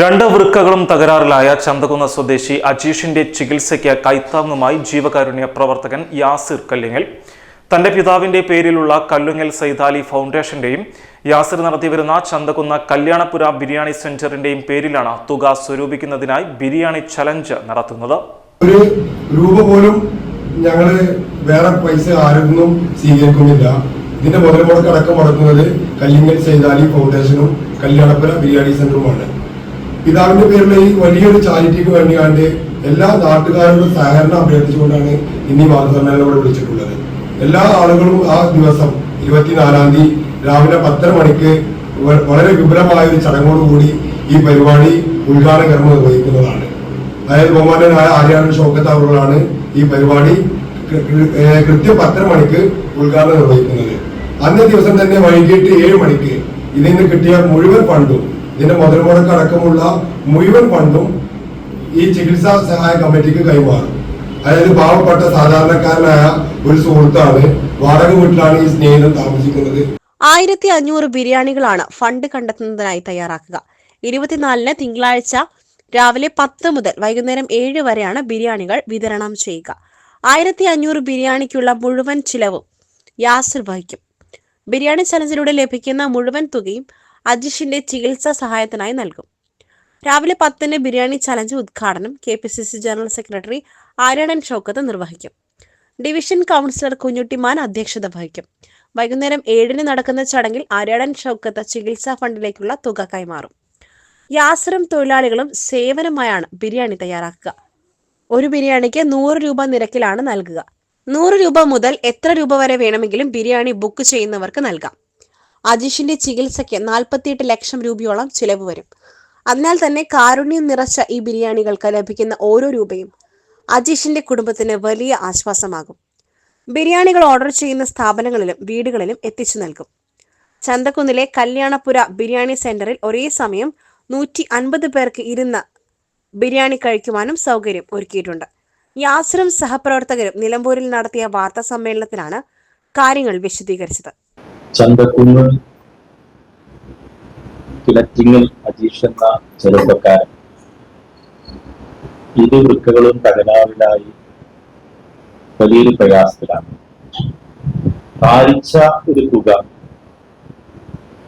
രണ്ട് വൃക്കകളും തകരാറിലായ ചന്തകുന്ന സ്വദേശി അജീഷിന്റെ ചികിത്സയ്ക്ക് കൈത്താങ്ങുമായി ജീവകാരുണ്യ പ്രവർത്തകൻ യാസിർ കല്ലിങ്ങൽ. തന്റെ പിതാവിന്റെ പേരിലുള്ള കല്ലുങ്ങൽ സൈതാലി ഫൗണ്ടേഷന്റെയും യാസിർ നടത്തിവരുന്ന ചന്തകുന്ന കല്യാണപുര ബിരിയാണി സെന്ററിന്റെയും പേരിലാണ് തുക സ്വരൂപിക്കുന്നതിനായി ബിരിയാണി ചലഞ്ച് നടത്തുന്നത്. ഒരു രൂപ പോലും ഞങ്ങൾ വേറെ പൈസ ആരൊന്നും സ്വീകരിക്കുന്നില്ല. ഇതിന്റെ മുതൽ മുടക്കടക്കം മുടക്കുന്നത് കല്ലിങ്ങൽ സൈതാലി ഫൗണ്ടേഷനും കല്യാണപുര ബിരിയാണി സെന്ററുമാണ്. പിതാവിന്റെ പേരിൽ ഈ വലിയൊരു ചാരിറ്റിക്ക് വേണ്ടി കണ്ട് എല്ലാ നാട്ടുകാരോടും സഹകരണം അഭ്യർത്ഥിച്ചുകൊണ്ടാണ് ഇനി ഈ വാർത്താസമ്മേളനം വിളിച്ചിട്ടുള്ളത്. എല്ലാ ആളുകളും ആ ദിവസം ഇരുപത്തിനാലാം തീയതി രാവിലെ പത്തര മണിക്ക് വളരെ വിപുലമായ ഒരു ചടങ്ങോടുകൂടി ഈ പരിപാടി ഉദ്ഘാടന കർമ്മം നിർവഹിക്കുന്നതാണ്. അതായത് ബഹുമാനായ ആര്യാനൻ ഷോക്കത്താവുകളാണ് ഈ പരിപാടി കൃത്യം പത്തര മണിക്ക് ഉദ്ഘാടനം നിർവഹിക്കുന്നത്. അന്നേ ദിവസം തന്നെ വൈകിട്ട് ഏഴ് മണിക്ക് ഇതിന് കിട്ടിയ മുഴുവൻ ഫണ്ടും ഇതിന്റെ മധുരമുടക്ക് മുടക്ക് അടക്കമുള്ള മുഴുവൻ ഫണ്ടും ഈ ചികിത്സാ സഹായ കമ്മിറ്റിക്ക് കൈമാറും. അതായത് പാവപ്പെട്ട സാധാരണക്കാരനായ ഒരു സുഹൃത്താണ് വാടക വീട്ടിലാണ് ഈ സ്നേഹിതൻ താമസിക്കുന്നത്. ആയിരത്തി അഞ്ഞൂറ് ബിരിയാണികളാണ് ഫണ്ട് കണ്ടെത്തുന്നതിനായി തയ്യാറാക്കുക. ഇരുപത്തിനാലിന് തിങ്കളാഴ്ച രാവിലെ പത്ത് മുതൽ വൈകുന്നേരം ഏഴ് വരെയാണ് ബിരിയാണികൾ വിതരണം ചെയ്യുക. ആയിരത്തി അഞ്ഞൂറ് ബിരിയാണിക്കുള്ള മുഴുവൻ ചിലവും യാസിർ വഹിക്കും. ബിരിയാണി ചലഞ്ചിലൂടെ ലഭിക്കുന്ന മുഴുവൻ തുകയും അജിഷിന്റെ ചികിത്സാ സഹായത്തിനായി നൽകും. രാവിലെ പത്തിന് ബിരിയാണി ചലഞ്ച് ഉദ്ഘാടനം K P C C general secretary Aryadan Shoukath നിർവഹിക്കും. ഡിവിഷൻ കൗൺസിലർ കുഞ്ഞുട്ടിമാൻ അധ്യക്ഷത വഹിക്കും. വൈകുന്നേരം ഏഴിന് നടക്കുന്ന ചടങ്ങിൽ ആര്യാടൻ ഷൗക്കത്ത് ചികിത്സാ ഫണ്ടിലേക്കുള്ള തുക കൈമാറും. യാസറും തൊഴിലാളികളും സേവനമായാണ് ബിരിയാണി തയ്യാറാക്കുക. ഒരു ബിരിയാണിക്ക് നൂറ് രൂപ നിരക്കിലാണ് നൽകുക. നൂറ് രൂപ മുതൽ എത്ര രൂപ വരെ വേണമെങ്കിലും ബിരിയാണി ബുക്ക് ചെയ്യുന്നവർക്ക് നൽകാം. അജീഷിന്റെ ചികിത്സയ്ക്ക് നാൽപ്പത്തിയെട്ട് ലക്ഷം രൂപയോളം ചിലവ് വരും. അതിനാൽ തന്നെ കാരുണ്യം നിറച്ച ഈ ബിരിയാണികൾക്ക് ലഭിക്കുന്ന ഓരോ രൂപയും അജീഷിന്റെ കുടുംബത്തിന് വലിയ ആശ്വാസമാകും. ബിരിയാണികൾ ഓർഡർ ചെയ്യുന്ന സ്ഥാപനങ്ങളിലും വീടുകളിലും എത്തിച്ചു നൽകും. ചന്തക്കുന്നിലെ കല്യാണപുര ബിരിയാണി സെന്ററിൽ ഒരേ സമയം നൂറ്റി അൻപത് പേർക്ക് ഇരുന്ന് ബിരിയാണി കഴിക്കുവാനും സൗകര്യം ഒരുക്കിയിട്ടുണ്ട്. യാസറും സഹപ്രവർത്തകരും നിലമ്പൂരിൽ നടത്തിയ വാർത്താ സമ്മേളനത്തിലാണ് കാര്യങ്ങൾ വിശദീകരിച്ചത്. ചന്തക്കുന്ന് കിളറ്റിങ്ങൽ അജീഷ് എന്ന ചെറുപ്പക്കാരൻ. ഇരു വൃക്കകളും തകരാറിലായി വലിയൊരു പ്രയാസത്തിലാണ്. പാലിച്ച ഒരു തുക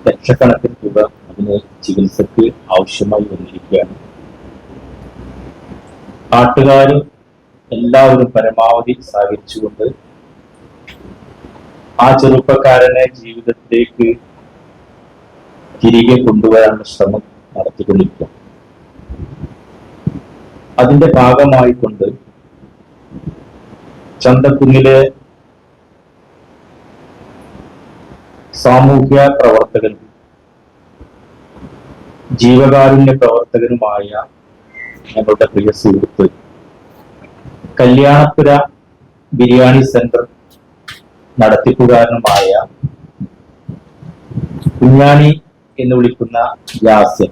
ലക്ഷക്കണക്കിന് തുക അതിന് ചികിത്സയ്ക്ക് ആവശ്യമായി വന്നിരിക്കുകയാണ്. നാട്ടുകാരും എല്ലാവരും പരമാവധി സഹകരിച്ചുകൊണ്ട് ആ ചെറുപ്പക്കാരനെ ജീവിതത്തിലേക്ക് തിരികെ കൊണ്ടുവരാനുള്ള ശ്രമം നടത്തിക്കൊണ്ടിരിക്കുക. അതിന്റെ ഭാഗമായിക്കൊണ്ട് ചന്തക്കുന്നിലെ സാമൂഹ്യ പ്രവർത്തകനും ജീവകാരുണ്യ പ്രവർത്തകനുമായ ഞങ്ങളുടെ പ്രിയ സുഹൃത്ത് കല്യാണപുര ബിരിയാണി സെന്റർ നടത്തിപ്പുകാരനുമായ കുഞ്ഞാണി എന്ന് വിളിക്കുന്ന വ്യാസൻ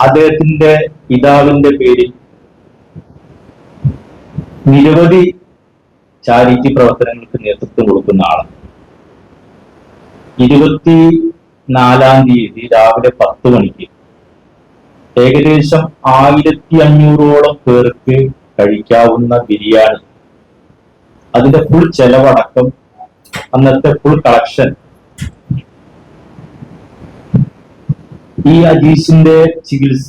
അദ്ദേഹത്തിന്റെ പിതാവിന്റെ പേരിൽ നിരവധി ചാരിറ്റി പ്രവർത്തനങ്ങൾക്ക് നേതൃത്വം കൊടുക്കുന്ന ആളാണ്. ഇരുപത്തി നാലാം തീയതി രാവിലെ പത്ത് മണിക്ക് ഏകദേശം ആയിരത്തി അഞ്ഞൂറോളം പേർക്ക് കഴിക്കാവുന്ന ബിരിയാണി അതിന്റെ ഫുൾ ചെലവടക്കം അന്നത്തെ ഫുൾ കളക്ഷൻ ഈ അജീഷിന്റെ ചികിത്സ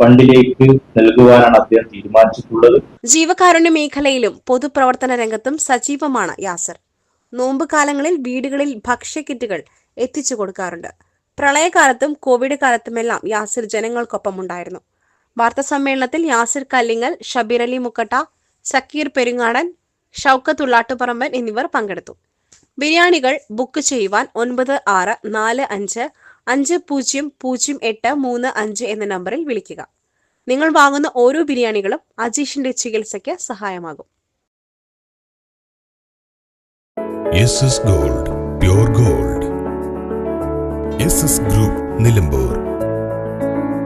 ഫണ്ടിലേക്ക് നൽകുവാനാണ് അദ്ദേഹം തീരുമാനിച്ചിട്ടുള്ളത്. ജീവകാരുണ്യ മേഖലയിലും പൊതുപ്രവർത്തന രംഗത്തും സജീവമാണ് യാസർ. നോമ്പ് കാലങ്ങളിൽ വീടുകളിൽ ഭക്ഷ്യക്കിറ്റുകൾ എത്തിച്ചു കൊടുക്കാറുണ്ട്. പ്രളയകാലത്തും കോവിഡ് കാലത്തുമെല്ലാം യാസിർ ജനങ്ങൾക്കൊപ്പം ഉണ്ടായിരുന്നു. വാർത്താ സമ്മേളനത്തിൽ യാസിർ കല്ലിങ്ങൽ ഷബീർ അലി മുക്കട്ട സക്കീർ പെരുങ്ങാടൻ ഷൗക്കത്ത് ഉള്ളാട്ടുപറമ്പൻ എന്നിവർ പങ്കെടുത്തു. ബിരിയാണികൾ ബുക്ക് ചെയ്യുവാൻ ഒൻപത് ആറ് നാല് അഞ്ച് അഞ്ച് പൂജ്യം പൂജ്യം എട്ട് മൂന്ന് അഞ്ച് എന്ന നമ്പറിൽ വിളിക്കുക. നിങ്ങൾ വാങ്ങുന്ന ഓരോ ബിരിയാണികളും അജീഷിന്റെ ചികിത്സയ്ക്ക് സഹായമാകും. Gold gold group Nilambur